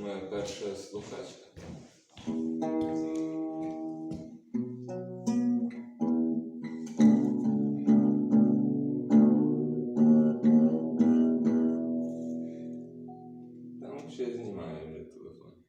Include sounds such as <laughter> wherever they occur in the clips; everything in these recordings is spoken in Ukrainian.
Моя перша слухачка. Ще знімає вже телефон. Ну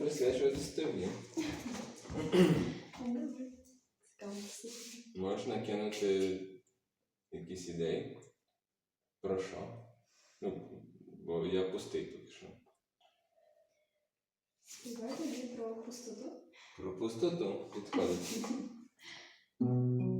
присвячуватись тобі. Послухати. Можеш якісь ідеї? Про що? Ну, бо я пустий поки що. Давай тоді про пустоту. Про пустоту підходить. <laughs>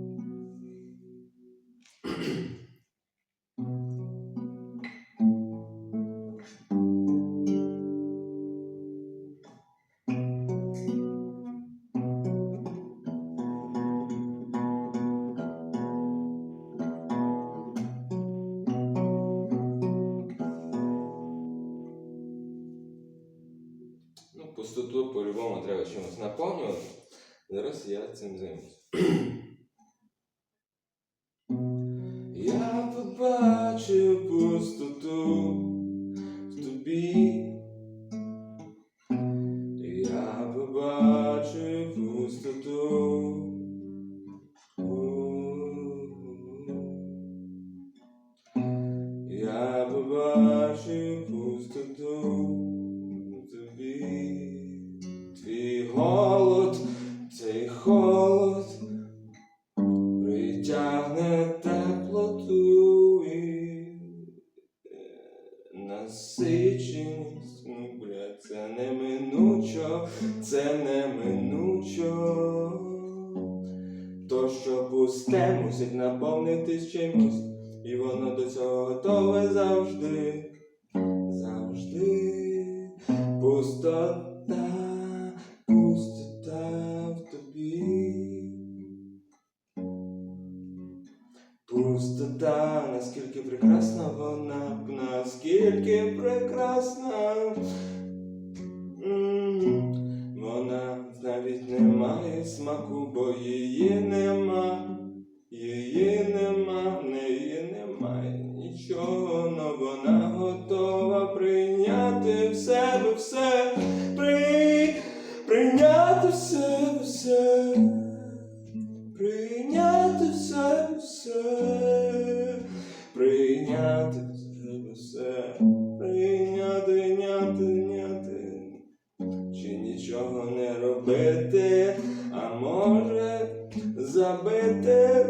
чимось наповнювати. Зараз я цим займусь. Я побачив пустоту в тобі. Пусте, мусить наповнитись чимось, і воно до цього готове завжди, завжди. Пустота, пустота в тобі. Пустота, наскільки прекрасна вона, наскільки прекрасна. Вона навіть не має смаку, бо її нема, прийняти в себе все, прийняти, няти, няти, чи нічого не робити, а може забити.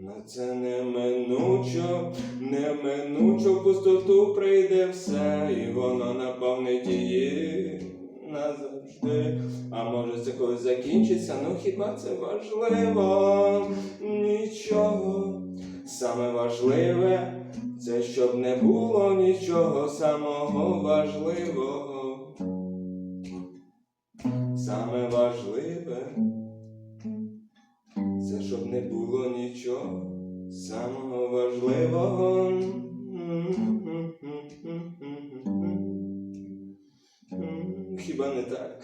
На це неминучо, неминучо пустоту прийде все, і воно наповнить її назавжди. А може це колись закінчиться, ну хіба це важливо? Нічого. Саме важливе, це щоб не було нічого самого важливого. Саме важливе, це щоб не було нічого самого важливого. Хіба не так?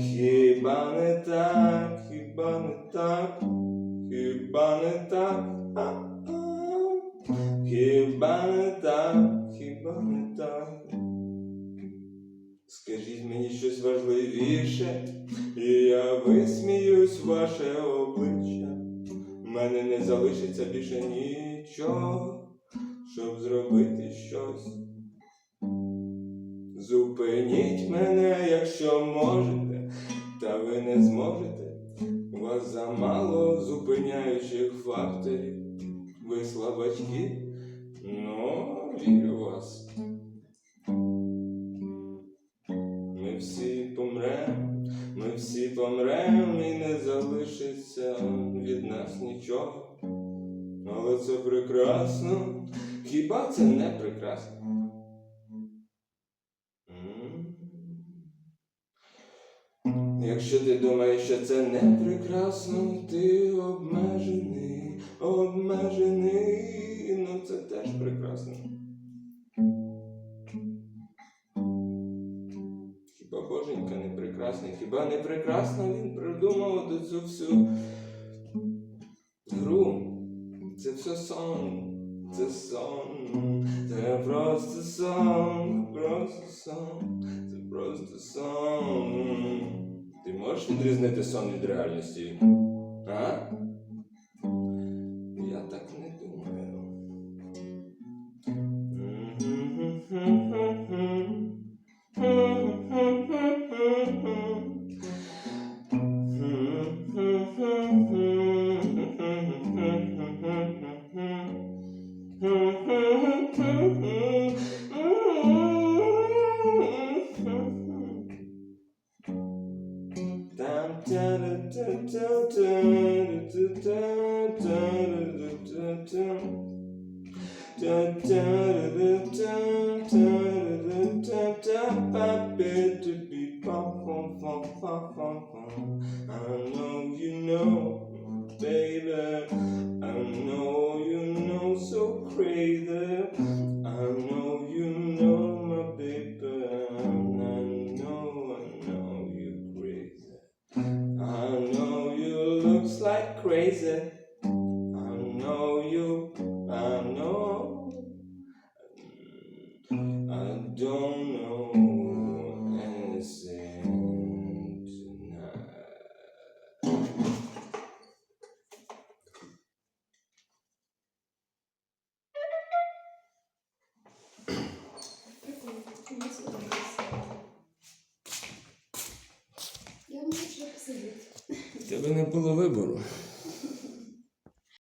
Хіба не так? Хіба не так? Хіба не так? Хіба не так, хіба не так? Скажіть мені щось важливіше, і я висміюсь ваше обличчя. Мене не залишиться більше нічого, щоб зробити щось. Зупиніть мене, якщо можете, та ви не зможете. Вас замало зупиняючих факторів. Ви слабачки, ну, вірю вас. Ми всі помрем, ми всі помрем і не залишиться від нас нічого. Але це прекрасно. Хіба це не прекрасно? Якщо ти думаєш, що це не прекрасно, ти обмежений, обмежений, ну це теж прекрасно. Хіба боженька не прекрасний, хіба не прекрасно він придумав цю всю гру. Це все сон, це сон, це просто сон, просто сон, це просто сон. Можеш відрізнити сон від реальності? А? I know you know, baby. Crazy. I know you, I know. I don't know anything tonight. Я посидіти. Тебе не було вибору.